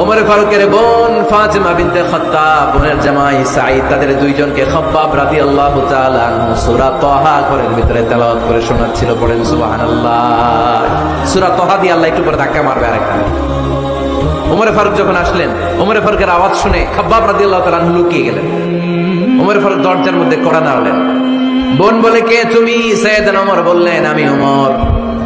ওমরে ফারুকের বোন ফাতেমা বিনতে বোনের জামাই সাঈদ, তাদের দুইজনকে খাব্বাব তাআলা সূরা ভিতরে তেলাওয়াত করে শোনাচ্ছিল, পড়েন সুবহানাল্লাহ। সূরা দিয়ে আল্লাহ একটু করে ধাক্কা মারবে আরেকটা। ওমরে ফারুক যখন আসলেন, ওমরে ফারুকের আওয়াজ শুনে খাব্বাব রাদিয়াল্লাহু তাআলা লুকিয়ে গেলেন। ওমরে ফারুক দরজার মধ্যে কড়া নাড়লেন। বোন বলে, কে তুমি? সৈয়দনা ওমর বললেন, আমি ওমর।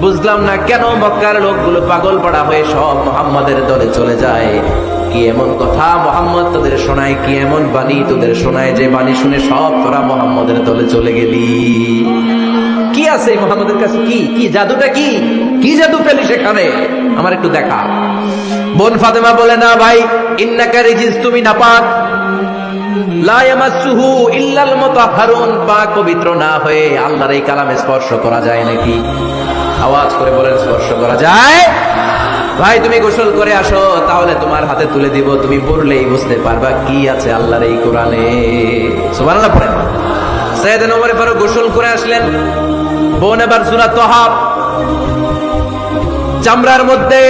বুঝলাম না কেন মক্কার লোকগুলো পাগল পড়া হয়ে সব মোহাম্মদের দলে চলে যায়। কি এমন কথা? মোহাম্মদ তোদের শোনায়, কি এমন বাণী তোদের শোনায়? যে বাণী শুনে সব তোরা মোহাম্মদের দলে চলে গেলি। কি আছে মোহাম্মদের কাছে? কি? কি জাদুটা কি? কি জাদু পেলি সেখানে? আমার একটু দেখা। বোন ফাতেমা বলে, না ভাই, ইন্নাকা রিজিস তুমি লা ইয়ামাসসুহু ইল্লাল পাক পবিত্র না হয়ে আল্লাহর এই কালামে স্পর্শ করা যায় নাকি? আওয়াজ করে বলেন, স্পর্শ করা যায়। ভাই, তুমি গোসল করে আসো, তাহলে তোমার হাতে তুলে দিব। তুমি পড়লেই বুঝতে পারবা কি আছে আল্লাহর এই কোরআনে। সুবহানাল্লাহ, পড়েন। সৈয়দ ওমর ফারুক গোসল করে আসলেন। বোন এবার সূরা তহাব চামড়ার মধ্যে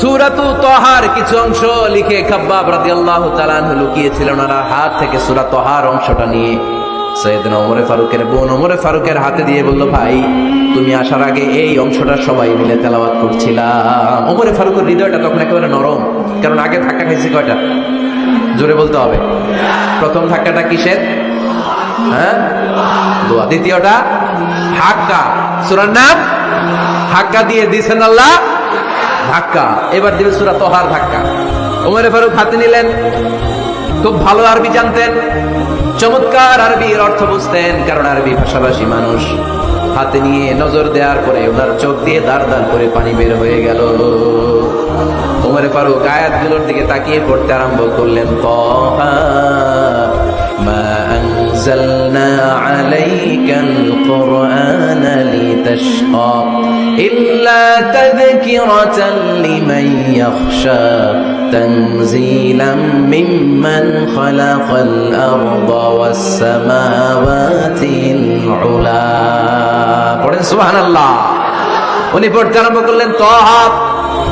সুরাতু তহার কিছু অংশ লিখে খাব্বাব রাদিয়াল্লাহু তাআলা লুকিয়েছিলেন ওনার হাত থেকে সূরা তহার অংশটা নিয়ে। সৈয়দনা ওমরে ফারুকের বোন ওমরে ফারুকের হাতে দিয়ে বলল, ভাই, তুমি আসার আগে এই অংশটা সবাই মিলে তেলাওয়াত করছিলাম। ওমরে ফারুকের হৃদয়টা তখন একেবারে নরম, কারণ আগে ধাক্কা খাইছি কয়টা? জোরে বলতে হবে। প্রথম ধাক্কাটা কিসের? হ্যাঁ? দোয়া। দ্বিতীয়টা হাক্কা সূরার নাম? হাক্কা দিয়ে দিছেন আল্লাহ? ধাক্কা। এবার দিবে সুরা তোহার ধাক্কা। ওমরে ফারুক হাতে নিলেন। খুব ভালো আরবি জানতেন। চমৎকার আরবির অর্থ বুঝতেন, কারণ আরবি ভাষাভাষী মানুষ। হাতে নিয়ে নজর দেওয়ার পরে ওনার চোখ দিয়ে দাঁড় দাঁড় করে পানি বের হয়ে গেল। ওমরে ফারুক আয়াতগুলোর দিকে তাকিয়ে পড়তে আরম্ভ করলেন, তহা أنزلنا عليك القرآن لتشقى إلا تذكرة لمن يخشى تنزيلا ممن خلق الأرض والسماوات العلا পড়েন সুবহান আল্লাহ উনি পড়তে আরম্ভ করলেন তহা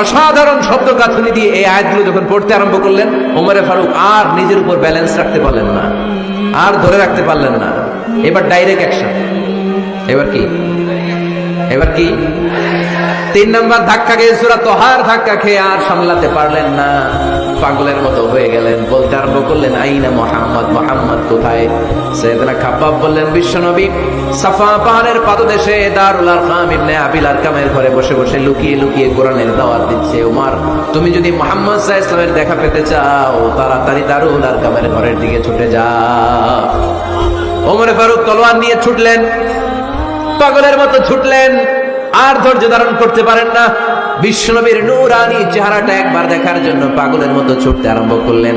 অসাধারণ শব্দ গাঁথনি দিয়ে এই আয়াতগুলো যখন পড়তে আরম্ভ করলেন, ওমরে ফারুক আর নিজের উপর ব্যালেন্স রাখতে পারলেন না, আর ধরে রাখতে পারলেন না। এবার ডাইরেক্ট অ্যাকশন এবার কি? এবার কি? তিন নম্বর ধাক্কা খেয়ে সুরা তোহার ধাক্কা খেয়ে আর সামলাতে পারলেন না। পাগলের মতো হয়ে গেলেন। বলতে আরম্ভ করলেন, আইনা মোহাম্মদ মোহাম্মদ কোথায়? সৈয়দনা খাব্বাব বললেন বিশ্বনবী সাফা পাহাড়ের পাদদেশে দারুল আরকাম ইবনে আবিল আরকামের ঘরে বসে বসে লুকিয়ে লুকিয়ে কোরআনের দাওয়াত দিচ্ছে ওমর তুমি যদি মোহাম্মদ সাহা ইসলামের দেখা পেতে চাও, তাড়াতাড়ি দারুল আরকামের ঘরের দিকে ছুটে যাও ওমরে ফারুক তলোয়ার নিয়ে ছুটলেন। পাগলের মতো ছুটলেন। আর ধৈর্য ধারণ করতে পারেন না। বিশ্বনবীর নূরানি চেহারাটা একবার দেখার জন্য পাগলের মতো ছুটতে আরম্ভ করলেন।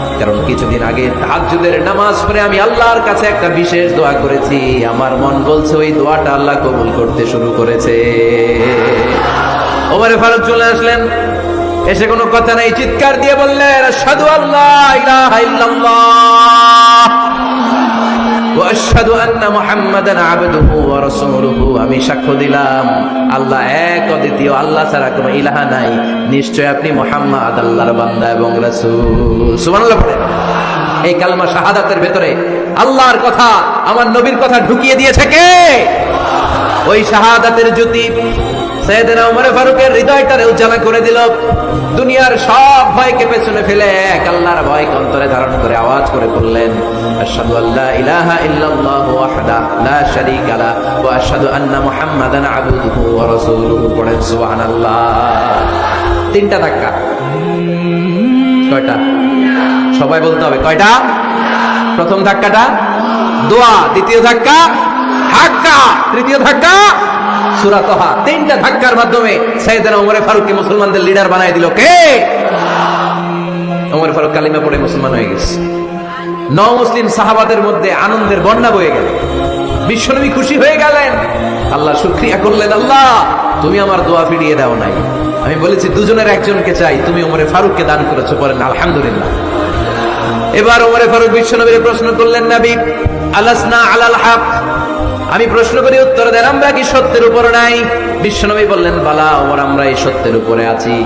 কারণ কিছুদিন আগে তাহাজুদের নামাজ পড়ে আমি আল্লাহর কাছে একটা বিশেষ দোয়া করেছি। আমার মন বলছে, ওই দোয়াটা আল্লাহ কবুল করতে শুরু করেছে। ওমারে ফারুক চলে আসলেন। এসে কোনো কথা নাই, চিৎকার দিয়ে বললেন সাধু আল্লাহ ইলাহা ইল্লাল্লাহ। আমি সাক্ষ্য দিলাম, আল্লাহ এক অদ্বিতীয়, আল্লাহ ছাড়া কোনো ইলাহা নাই। নিশ্চয় আপনি মুহাম্মদ, আল্লাহর বান্দা এবং এই কালমা শাহাদাতের ভেতরে আল্লাহর কথা, আমার নবীর কথা ঢুকিয়ে দিয়েছে কে? ওই শাহাদাতের জ্যোতি সৈয়দনা উমর ফারুকের হৃদয়টারে উজ্জ্বলা করে দিল। দুনিয়ার সব ভয়কে পেছনে ফেলে এক আল্লাহর ভয় অন্তরে ধারণ করে আওয়াজ করে বললেন আশহাদু আল্লা ইলাহা ইল্লাল্লাহু ওয়াহদা, লা শারীকা লা, ওয়া আশহাদু আন্না মুহাম্মাদান আবদুহু ওয়া রাসূলুহু, পড়েন সুবহানাল্লাহ। তিনটা ধাক্কা। কয়টা? সবাই বলতে হবে, কয়টা? প্রথম ধাক্কাটা, দোয়া। দ্বিতীয় ধাক্কা হাক্কা তৃতীয় ধাক্কা সুরাতহা তিনটা ধাক্কার মাধ্যমে সাইয়েদনা ওমরে ফারুককে মুসলমানদের লিডার বানায় দিল কে? ওমর ফারুক কালিমা পড়ে মুসলমান হয়ে গেছে। ন মুসলিম সাহাবাদের মধ্যে আনন্দের বন্যা বয়ে গেল। বিশ্বনবী খুশি হয়ে গেলেন। আল্লাহ শুক্রিয়া করলেন, আল্লাহ, তুমি আমার দোয়া ফিরিয়ে দাও নাই। আমি বলেছি, দুজনের একজনকে চাই। তুমি ওমরে ফারুককে দান করেছ বলেন আলহামদুলিল্লাহ। এবার ওমরে ফারুক বিশ্বনবীর প্রশ্ন করলেন নবী আলাসনা আলাল হক? আমি প্রশ্ন করি, উত্তর দেন, আমরা কি সত্যের উপর নাই? বিশ্বনবী বললেন, বালা, ওমর, আমরা এই সত্যের উপরে আছি।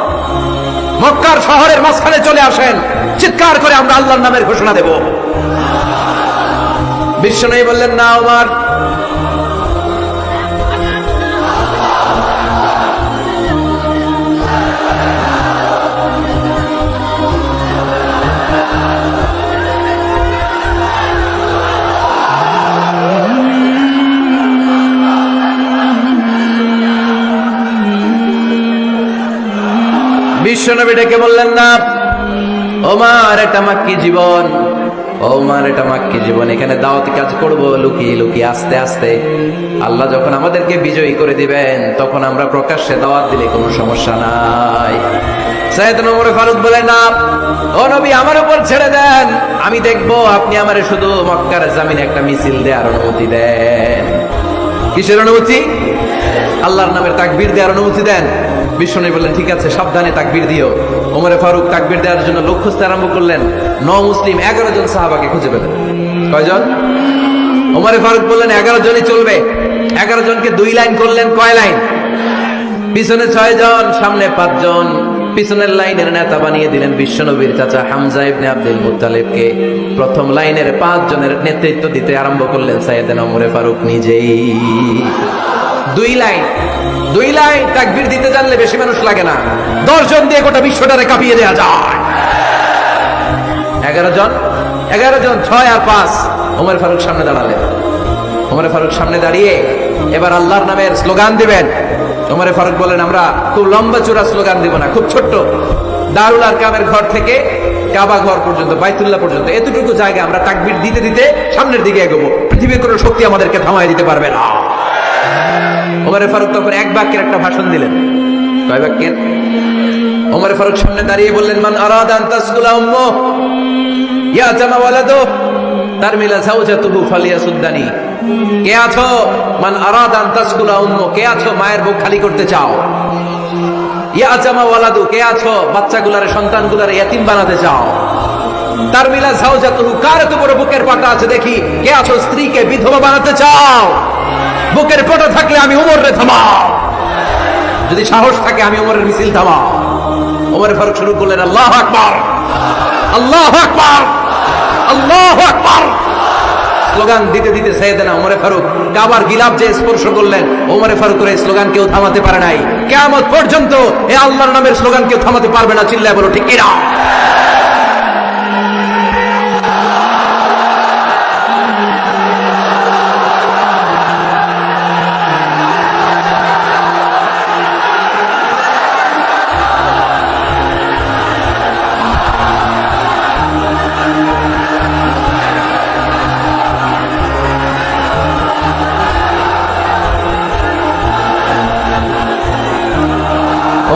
মক্কার শহরের মাঝখানে চলে আসেন। চিৎকার করে আমরা আল্লাহর নামের ঘোষণা দেব। নেই বললেন, না ওমর বিশ্বনবী ডেকে বললেন, না, ওমার এটা মাক্কি জীবন, ওমার এটা মাক্কি জীবন, এখানে দাওয়াতি কাজ করব লুকিয়ে লুকিয়ে, আস্তে আস্তে। আল্লাহ যখন আমাদেরকে বিজয়ী করে দিবেন, তখন আমরা প্রকাশ্যে দাওয়াত দিলে কোনো সমস্যা নাই। ফারুক না, ও নবী, আমার উপর ছেড়ে দেন। আমি দেখব আপনি আমারে শুধু মক্কার জামিনে একটা মিছিল দেওয়ার অনুমতি দেন। কিসের অনুমতি? আল্লাহর নামের তাকবীর দেওয়ার অনুমতি দেন। বিষ্ণু বললেন, ঠিক আছে, সাবধানে তাকবীর দিও। ওমরে ফারুক তাকবীর দেওয়ার জন্য লক্ষ্য খুঁজতে আরম্ভ করলেন ন মুসলিম, এগারো জন সাহাবাকে খুঁজে পেলেন। কয়জন? ওমরে ফারুক বললেন, এগারো জনই চলবে। এগারো জনকে দুই লাইন করলেন, কয় লাইন? পিছনে ছয় জন, সামনে পাঁচজন পিছনের লাইনের নেতা বানিয়ে দিলেন বিশ্বনবীর চাচা হামজা ইবনে আব্দুল মুত্তালিবকে। প্রথম লাইনের পাঁচ জনের নেতৃত্ব দিতে আরম্ভ করলেন সাইয়েদেন ওমরে ফারুক নিজেই। দুই লাইন। দুই লাইন তাকবীর দিতে জানলে বেশি মানুষ লাগে না। দশ জন দিয়ে গোটা বিশ্বটারে কাঁপিয়ে দেওয়া যায়। এগারো জন? এগারো জন, ছয় আর পাঁচ। ওমর ফারুক সামনে দাঁড়ালেন। ওমর ফারুক সামনে দাঁড়িয়ে এবার আল্লাহর নামের স্লোগান দিবেন। ওমরে ফারুক বলেন, আমরা খুব লম্বা চূড়া স্লোগান দিব না, খুব ছোট্ট। দারুল আর কামের ঘর থেকে কাবা ঘর পর্যন্ত, বাইতুল্লাহ পর্যন্ত, এতটুকু জায়গা আমরা তাকবির দিতে দিতে সামনের দিকে এগোবো। পৃথিবীর কোনো শক্তি আমাদেরকে থামাই দিতে পারবে না। ওমরে ফারুক তখন এক বাক্যের একটা ভাষণ দিলেন। কয় বাক্যের? ওমরে ফারুক সামনে দাঁড়িয়ে বললেন, মান আরাদান তাসকুলা ইয়া তার মিলা কে আছো? মান আরাদান তাসকুলা কে আছো? মায়ের বুক খালি করতে চাও। ইয়া জামা ওয়ালাদু, কে আছো? বাচ্চাগুলারে, সন্তানগুলারে ইয়াতিম বানাতে চাও। তার মিলা জাওজাতুহু কার এত বড় বুকের পাটা আছে দেখি। কে আছো? স্ত্রীকে বিধবা বানাতে চাও। বুকের পটা থাকলে আমি উমরে থামাও। যদি সাহস থাকে, আমি উমরের মিছিল থামাও। উমরে ফারুক শুরু করলেন, আল্লাহ আকবার আল্লাহ আকবার আল্লাহ আকবার। স্লোগান দিতে দিতে সৈয়দনা ওমরে ফারুক কাবার গিলাফ যে স্পর্শ করলেন ওমরে ফারুকের এই স্লোগান কেউ থামাতে পারে নাই। কেয়ামত পর্যন্ত এ আল্লাহর নামের স্লোগান কেউ থামাতে পারবে না, চিল্লায় বলো, ঠিক কিনা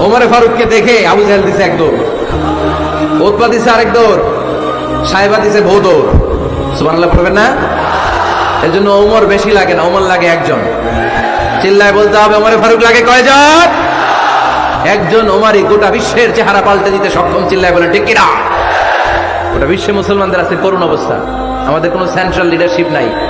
ওমরে ফারুককে দেখে আবু জাহেল দিছে এক দৌড়। উৎপা দিছে আরেক দৌড়। সাহেবা দিছে বউ দৌড়। সুবহানাল্লাহ পড়বেন না? এর জন্য ওমর বেশি লাগে না, ওমর লাগে একজন। চিল্লায় বলতে হবে, ওমরে ফারুক লাগে কয়জন? একজন ওমারই গোটা বিশ্বের চেহারা পাল্টে দিতে সক্ষম, চিল্লায় বলে, ঠিক কিনা? গোটা বিশ্বে মুসলমানদের আছে করুণ অবস্থা। আমাদের কোনো সেন্ট্রাল লিডারশিপ নাই।